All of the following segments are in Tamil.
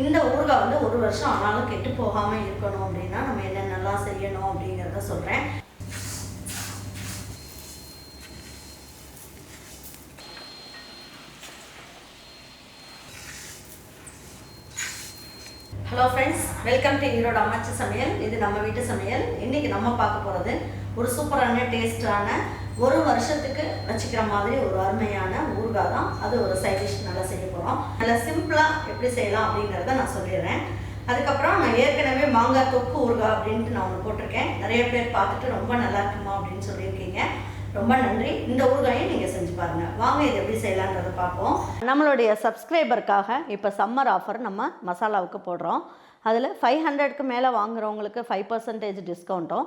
இந்த ஊறுகாய் வந்து ஒரு வருஷம் ஆனாலும் கெட்டு போகாமல் இருக்கணும் அப்படின்னா நம்ம என்னென்னலாம் செய்யணும் அப்படிங்கிறத சொல்கிறேன் hello friends welcome to Erode அம்மாச்சி சமையல் இது நம்ம வீட்டு சமையல். இன்னைக்கு நம்ம பார்க்க போகிறது ஒரு சூப்பரான டேஸ்டான ஒரு வருஷத்துக்கு வச்சுக்கிற மாதிரி ஒரு அருமையான ஊறுகாய் தான். அது ஒரு சைட் டிஷ் நல்லா செய்ய போகிறோம் நல்லா சிம்பிளாக எப்படி செய்யலாம் அப்படிங்கிறத நான் சொல்லிடுறேன். அதுக்கப்புறம் நான் ஏற்கனவே மாங்காய் தொக்கு ஊறுகாய் அப்படின்ட்டு நான் ஒன்று போட்டிருக்கேன். நிறைய பேர் பார்த்துட்டு ரொம்ப நல்லா இருக்குமா அப்படின்னு சொல்லியிருக்கீங்க. ரொம்ப நன்றி. இந்த ஊறுகாயை நீங்கள் செஞ்சு பாருங்கள் வாங்க இது எப்படி செய்யலான்றதை பார்ப்போம். நம்மளுடைய சப்ஸ்கிரைபருக்காக இப்போ சம்மர் ஆஃபர் நம்ம மசாலாவுக்கு போடுறோம். அதில் ஃபைவ் ஹண்ட்ரட்க்கு மேலே வாங்குறவங்களுக்கு ஃபைவ் பர்சன்டேஜ் டிஸ்கவுண்ட்டும்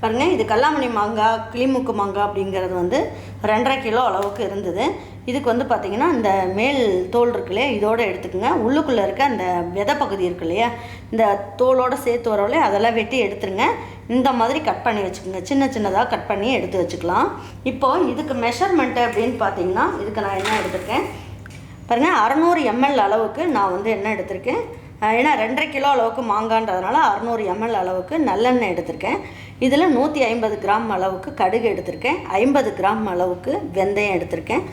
பாருங்கள் இது கல்லாமணி மாங்காய் கிளிமுக்கு மாங்காய் அப்படிங்கிறது வந்து ரெண்டரை கிலோ அளவுக்கு இருந்தது. இதுக்கு வந்து பார்த்திங்கன்னா இந்த மேல் தோல் இருக்கு இல்லையா இதோடு எடுத்துக்கோங்க. உள்ளுக்குள்ளே இருக்க அந்த விதை பகுதி இருக்கு இல்லையா இந்த தோலோடு சேர்த்து வரவில்லை அதெல்லாம் வெட்டி எடுத்துருங்க. இந்த மாதிரி கட் பண்ணி வச்சுக்கோங்க. சின்ன சின்னதாக கட் பண்ணி எடுத்து வச்சுக்கலாம். இப்போது இதுக்கு மெஷர்மெண்ட்டு அப்படின்னு பார்த்தீங்கன்னா இதுக்கு நான் என்ன எடுத்திருக்கேன்? பாருங்கள் அறநூறு எம்எல் அளவுக்கு நான் வந்து என்ன எடுத்திருக்கேன். ஏன்னா ரெண்டரை கிலோ அளவுக்கு மாங்கான்றதுனால அறநூறு எம்எல் அளவுக்கு நல்லெண்ணெய் எடுத்திருக்கேன். இதில் நூற்றி ஐம்பது கிராம் அளவுக்கு கடுகு எடுத்திருக்கேன். ஐம்பது கிராம் அளவுக்கு வெந்தயம் எடுத்திருக்கேன்.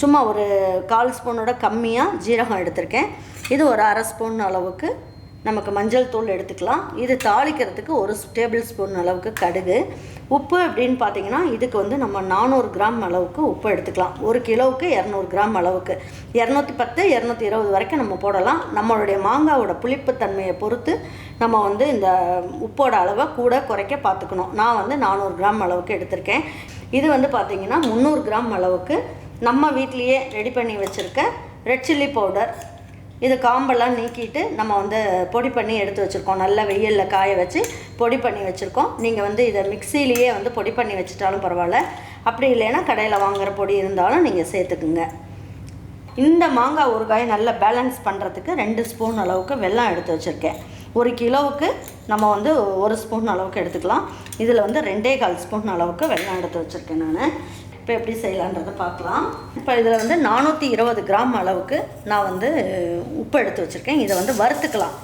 சும்மா ஒரு கால் ஸ்பூனோட கம்மியாக ஜீரகம் எடுத்திருக்கேன். இது ஒரு அரை ஸ்பூன் அளவுக்கு நமக்கு மஞ்சள் தூள் எடுத்துக்கலாம். இது தாளிக்கிறதுக்கு ஒரு டேபிள் ஸ்பூன் அளவுக்கு கடுகு. உப்பு அப்படின்னு பார்த்தீங்கன்னா இதுக்கு வந்து நம்ம நானூறு கிராம் அளவுக்கு உப்பு எடுத்துக்கலாம். ஒரு கிலோவுக்கு இரநூறு கிராம் அளவுக்கு. இரநூத்தி பத்து இரநூத்தி இருபது வரைக்கும் நம்ம போடலாம். நம்மளுடைய மாங்காவோட புளிப்புத்தன்மையை பொறுத்து நம்ம வந்து இந்த உப்போட அளவை கூட குறைக்க பார்த்துக்கணும் நான் வந்து நானூறு கிராம் அளவுக்கு எடுத்திருக்கேன். இது வந்து பார்த்திங்கன்னா முந்நூறு கிராம் அளவுக்கு நம்ம வீட்லேயே ரெடி பண்ணி வச்சுருக்க ரெட் சில்லி பவுடர். இது காம்பெல்லாம் நீக்கிட்டு நம்ம வந்து பொடி பண்ணி எடுத்து வச்சுருக்கோம். நல்லா வெயிலில் காய வச்சு பொடி பண்ணி வச்சுருக்கோம். நீங்கள் வந்து இதை மிக்சிலேயே வந்து பொடி பண்ணி வச்சுட்டாலும் பரவாயில்ல. அப்படி இல்லைன்னா கடையில் வாங்குகிற பொடி இருந்தாலும் நீங்கள் சேர்த்துக்குங்க. இந்த மாங்காய் ஊறுகாயை நல்லா பேலன்ஸ் பண்ணுறதுக்கு ரெண்டு ஸ்பூன் அளவுக்கு வெல்லம் எடுத்து வச்சுருக்கேன். ஒரு கிலோவுக்கு நம்ம வந்து ஒரு ஸ்பூன் அளவுக்கு எடுத்துக்கலாம். இதில் வந்து ரெண்டே கால் ஸ்பூன் அளவுக்கு வெல்லம் எடுத்து வச்சுருக்கேன் நான். இப்போ எப்படி செய்யலான்றதை பார்க்கலாம். இப்போ இதில் வந்து நானூற்றி இருபது கிராம் அளவுக்கு நான் வந்து உப்பு எடுத்து வச்சுருக்கேன். இதை வந்து வறுத்துக்கலாம்.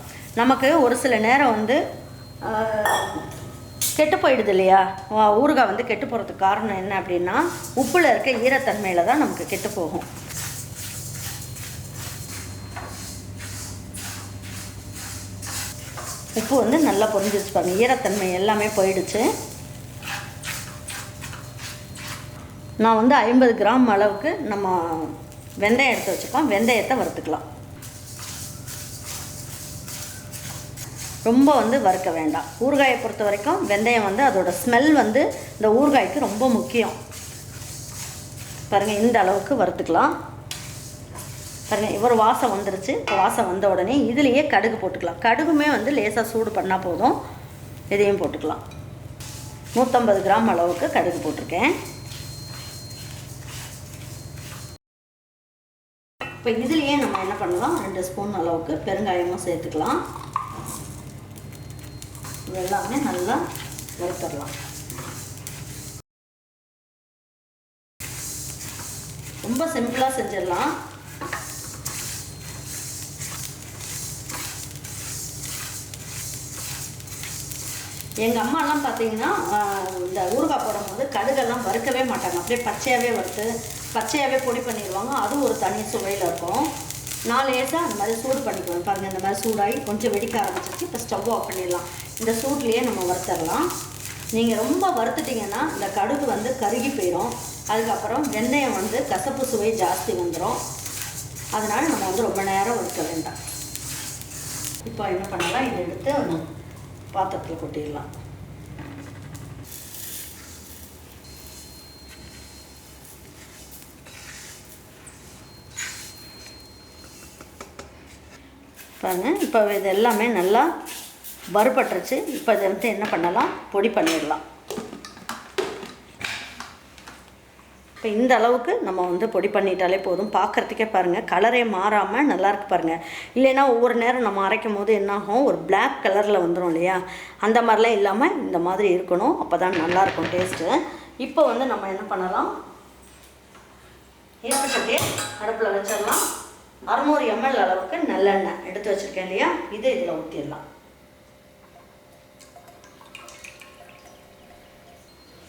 நமக்கு ஒரு சில நேரம் வந்து கெட்டு போயிடுது இல்லையா? ஊறுகாய் வந்து கெட்டு போகிறதுக்கு காரணம் என்ன அப்படின்னா உப்பில் இருக்க ஈரத்தன்மையில் தான் நமக்கு கெட்டு போகும். உப்பு வந்து நல்லா பொரிஞ்சிச்சு பாருங்க. ஈரத்தன்மை எல்லாமே போயிடுச்சு. நான் வந்து ஐம்பது கிராம் அளவுக்கு நம்ம வெந்தயம் எடுத்து வச்சுருக்கோம் வெந்தயத்தை வறுத்துக்கலாம். ரொம்ப வந்து வறுக்க வேண்டாம். ஊறுகாயை பொறுத்த வரைக்கும் வெந்தயம் வந்து அதோட ஸ்மெல் வந்து இந்த ஊறுகாய்க்கு ரொம்ப முக்கியம். பாருங்கள் இந்த அளவுக்கு வறுத்துக்கலாம். பாருங்கள் இவர் வாசம் வந்துருச்சு. இப்போ வாசம் வந்த உடனே இதுலேயே கடுகு போட்டுக்கலாம். கடுகுமே வந்து லேசாக சூடு பண்ணால் போதும். இதையும் போட்டுக்கலாம். நூற்றம்பது கிராம் அளவுக்கு கடுகு போட்டிருக்கேன். இப்போ இதுலேயே நம்ம என்ன பண்ணலாம்? ரெண்டு ஸ்பூன் அளவுக்கு பெருங்காயமும் சேர்த்துக்கலாம். எல்லாமே நல்லா வறுத்தரலாம். ரொம்ப சிம்பிளாக செஞ்சிடலாம். எங்கள் அம்மாலாம் பார்த்தீங்கன்னா இந்த ஊறுகாய் போடும்போது கடுகெல்லாம் வறுக்கவே மாட்டாங்க. அப்படியே பச்சையாகவே வறுத்து பச்சையாகவே பொடி பண்ணிடுவாங்க. அதுவும் ஒரு தனி சுவையில் இருக்கும். நான் லேசாக அந்த மாதிரி சூடு பண்ணிக்குவேன். பாருங்கள் இந்த மாதிரி சூடாகி கொஞ்சம் வெடிக்க ஆரம்பிச்சிருச்சு. இப்போ ஸ்டவ் ஆஃப் பண்ணிடலாம். இந்த சூட்லேயே நம்ம வறுத்தரலாம். நீங்கள் ரொம்ப வறுத்துட்டிங்கன்னா இந்த கடுகு வந்து கருகி போயிடும் அதுக்கப்புறம் வெந்தயம் வந்து கசப்பு சுவை ஜாஸ்தி வந்துடும் அதனால் நம்ம வந்து ரொம்ப நேரம் வறுக்க வேண்டாம். இப்போ என்ன பண்ணலாம்? இதை எடுத்து பாத்திரத்தில் கொட்டிடலாம். பாருங்கள் இப்போ இது எல்லாமே நல்லா வறுபட்டுருச்சு. இப்போ இதை வந்து என்ன பண்ணலாம்? பொடி பண்ணிடலாம். இப்போ இந்த அளவுக்கு நம்ம வந்து பொடி பண்ணிட்டாலே போதும். பார்க்குறதுக்கே பாருங்கள் கலரே மாறாமல் நல்லாயிருக்கு பாருங்கள் இல்லைன்னா ஒவ்வொரு நேரம் நம்ம அரைக்கும் போது என்னாகும் ஒரு பிளாக் கலரில் வந்துடும் இல்லையா? அந்த மாதிரிலாம் இல்லாமல் இந்த மாதிரி இருக்கணும். அப்போ தான் நல்லாயிருக்கும் டேஸ்ட்டு இப்போ வந்து நம்ம என்ன பண்ணலாம்? ஏற்பட்டே அடுப்பில் வச்சிடலாம். அறுநூறு எம்எல் அளவுக்கு நல்லெண்ணெய் எடுத்து வச்சுருக்கேன் இல்லையா? இதை இதில் ஊற்றிடலாம்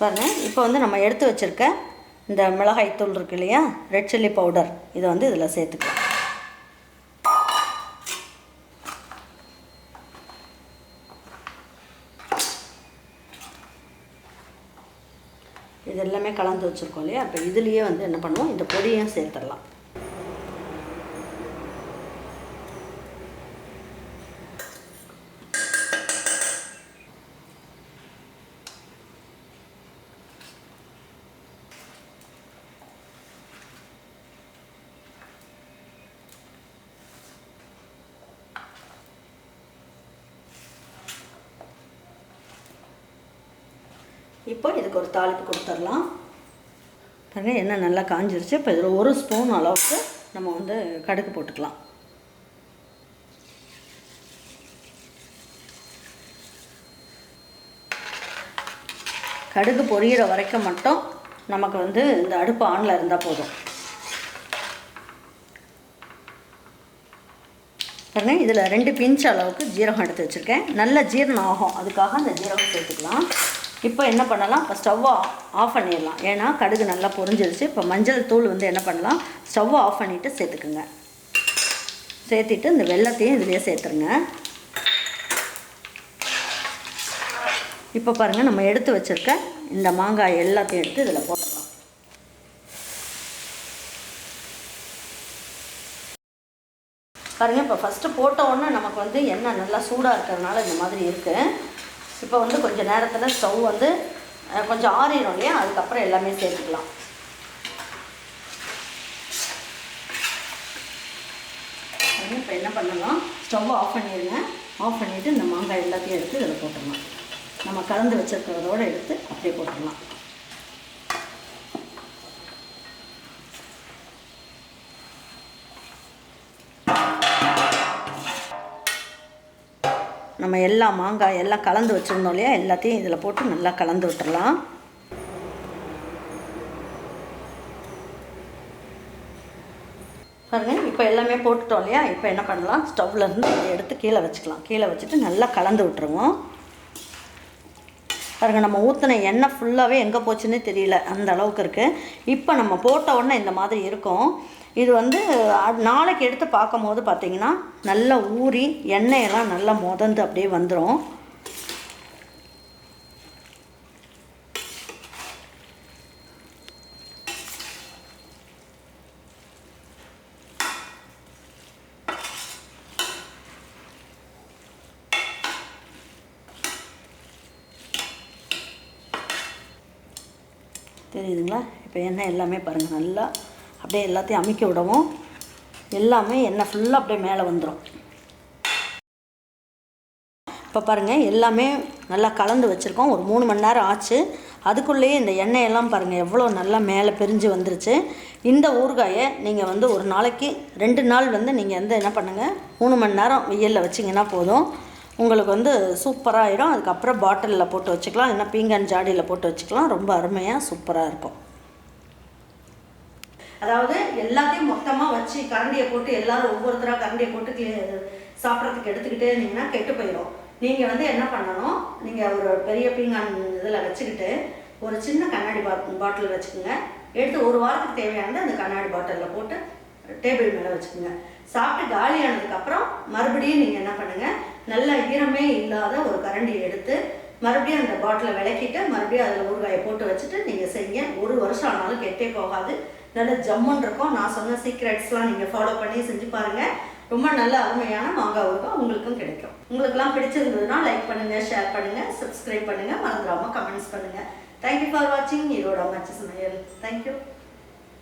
பாருங்க இப்போ வந்து நம்ம எடுத்து வச்சுருக்க இந்த மிளகாய் தூள் இருக்கு இல்லையா? ரெட் சில்லி பவுடர் இதை வந்து இதில் சேர்த்துக்கலாம். இது எல்லாமே கலந்து வச்சுருக்கோம் இல்லையா? அப்போ இதுலேயே வந்து என்ன பண்ணுவோம்? இந்த பொடியும் சேர்த்துடலாம். இப்போ இதுக்கு ஒரு தாளிப்பு கொடுத்துடலாம். பாருங்கள் எண்ணெய் நல்லா காஞ்சிருச்சு. இப்போ இதில் ஒரு ஸ்பூன் அளவுக்கு நம்ம வந்து கடுகு போட்டுக்கலாம். கடுகு பொரியிற வரைக்கும் மட்டும் நமக்கு வந்து இந்த அடுப்பு ஆனில் இருந்தால் போதும். பாருங்க இதில் ரெண்டு பிஞ்ச் அளவுக்கு ஜீரகம் எடுத்து வச்சுருக்கேன். நல்ல ஜீரணம் ஆகும். அதுக்காக அந்த ஜீரகம் சேர்த்துக்கலாம். இப்போ என்ன பண்ணலாம்? இப்போ ஸ்டவ்வை ஆஃப் பண்ணிடலாம். ஏன்னா கடுகு நல்லா பொரிஞ்சிருச்சு. இப்போ மஞ்சள் தூள் வந்து என்ன பண்ணலாம்? ஸ்டவ்வை ஆஃப் பண்ணிவிட்டு சேர்த்துக்குங்க. சேர்த்துட்டு இந்த வெள்ளத்தையும் இதுலேயே சேர்த்துருங்க. இப்போ பாருங்கள் நம்ம எடுத்து வச்சுருக்க இந்த மாங்காய் எல்லாத்தையும் எடுத்து இதில் போடலாம் பாருங்கள் இப்போ ஃபஸ்ட்டு போட்ட உடனே நமக்கு வந்து எண்ணெய் நல்லா சூடாக இருக்கிறதுனால இந்த மாதிரி இருக்குது இப்போ வந்து கொஞ்சம் நேரத்தில் ஸ்டவ் வந்து கொஞ்சம் ஆறிடும் இல்லையா? அதுக்கப்புறம் எல்லாமே சேர்த்துக்கலாம். இப்போ என்ன பண்ணலாம்? ஸ்டவ் ஆஃப் பண்ணிடுங்க ஆஃப் பண்ணிவிட்டு இந்த மாங்காய் எல்லாத்தையும் எடுத்து இதில் போட்டுடலாம். நம்ம கலந்து வச்சுருக்கிறதோடு எடுத்து அப்படியே போட்டுடலாம். நம்ம எல்லா மாங்காய் எல்லாம் கலந்து வச்சுருந்தோம் இல்லையா? எல்லாத்தையும் இதில் போட்டு நல்லா கலந்து விட்டுடலாம் பாருங்கள் இப்போ எல்லாமே போட்டுட்டோம் இல்லையா? இப்போ என்ன பண்ணலாம்? ஸ்டவ்லேருந்து இதை எடுத்து கீழே வச்சுக்கலாம். கீழே வச்சுட்டு நல்லா கலந்து விட்டுருவோம். பாருங்க நம்ம ஊற்றின எண்ணெய் ஃபுல்லாகவே எங்கே போச்சுன்னே தெரியல. அந்த அளவுக்கு இருக்குது இப்போ நம்ம போட்ட உடனே இந்த மாதிரி இருக்கும். இது வந்து அ- நாளைக்கு எடுத்து பார்க்கும் போது பார்த்திங்கன்னா நல்லா ஊறி எண்ணெயெல்லாம் நல்லா முதந்து அப்படியே வந்துடும் தெரியுதுங்களா? இப்போ எண்ணெய் எல்லாமே பாருங்கள் நல்லா அப்படியே எல்லாத்தையும் அமைக்க விடவும் எல்லாமே எண்ணெய் ஃபுல்லாக அப்படியே மேலே வந்துடும் இப்போ பாருங்கள் எல்லாமே நல்லா கலந்து வச்சுருக்கோம். ஒரு மூணு மணி நேரம் ஆச்சு. அதுக்குள்ளேயே இந்த எண்ணெயெல்லாம் பாருங்கள் எவ்வளோ நல்லா மேலே பிரிஞ்சு வந்துருச்சு. இந்த ஊறுகாயை நீங்கள் வந்து ஒரு நாளைக்கு ரெண்டு நாள் வந்து நீங்கள் வந்து என்ன பண்ணுங்கள் மூணு மணி நேரம் வெயிலில் வச்சிங்கன்னா போதும். உங்களுக்கு வந்து சூப்பராக ஆயிடும் அதுக்கப்புறம் பாட்டிலில் போட்டு வச்சுக்கலாம். இல்லைன்னா பீங்கான் ஜாடியில் போட்டு வச்சுக்கலாம். ரொம்ப அருமையாக சூப்பராக இருக்கும். அதாவது எல்லாத்தையும் மொத்தமாக வச்சு கரண்டியை போட்டு எல்லாரும் ஒவ்வொருத்தராக கரண்டியை போட்டு சாப்பிட்றதுக்கு எடுத்துக்கிட்டே இருந்தீங்கன்னா கெட்டு போயிடும் நீங்கள் வந்து என்ன பண்ணணும்? நீங்கள் ஒரு பெரிய பீங்கான் இதில் வச்சுக்கிட்டு ஒரு சின்ன கண்ணாடி பாட் பாட்டில் வச்சுக்கோங்க. எடுத்து ஒரு வாரத்துக்கு தேவையானது அந்த கண்ணாடி பாட்டிலில் போட்டு டேபிள் மேலே வச்சுக்கோங்க. சாப்பிட்டு காலியானதுக்கப்புறம் மறுபடியும் நீங்கள் என்ன பண்ணுங்கள் நல்ல ஈரமே இல்லாத ஒரு கரண்டியை எடுத்து மறுபடியும் அந்த பாட்டிலை விளக்கிட்டு மறுபடியும் அதில் ஊறுகாயை போட்டு வச்சுட்டு நீங்கள் செய்யுங்க. ஒரு வருஷம் ஆனாலும் கெட்டே போகாது. நல்ல ஜம்முன் இருக்கும். நான் சொன்ன சீக்ரெட்ஸ்லாம் நீங்கள் ஃபாலோ பண்ணி செஞ்சு பாருங்கள் ரொம்ப நல்ல அருமையான மாங்காய் ஊறுகாய் உங்களுக்கும் கிடைக்கும். உங்களுக்குலாம் பிடிச்சிருந்ததுன்னா லைக் பண்ணுங்கள் ஷேர் பண்ணுங்கள் சப்ஸ்கிரைப் பண்ணுங்கள் மறந்துடாமல் கமெண்ட்ஸ் பண்ணுங்கள் தேங்க்யூ ஃபார் வாட்சிங் ஈரோட அமைச்சு சமையல். தேங்க்யூ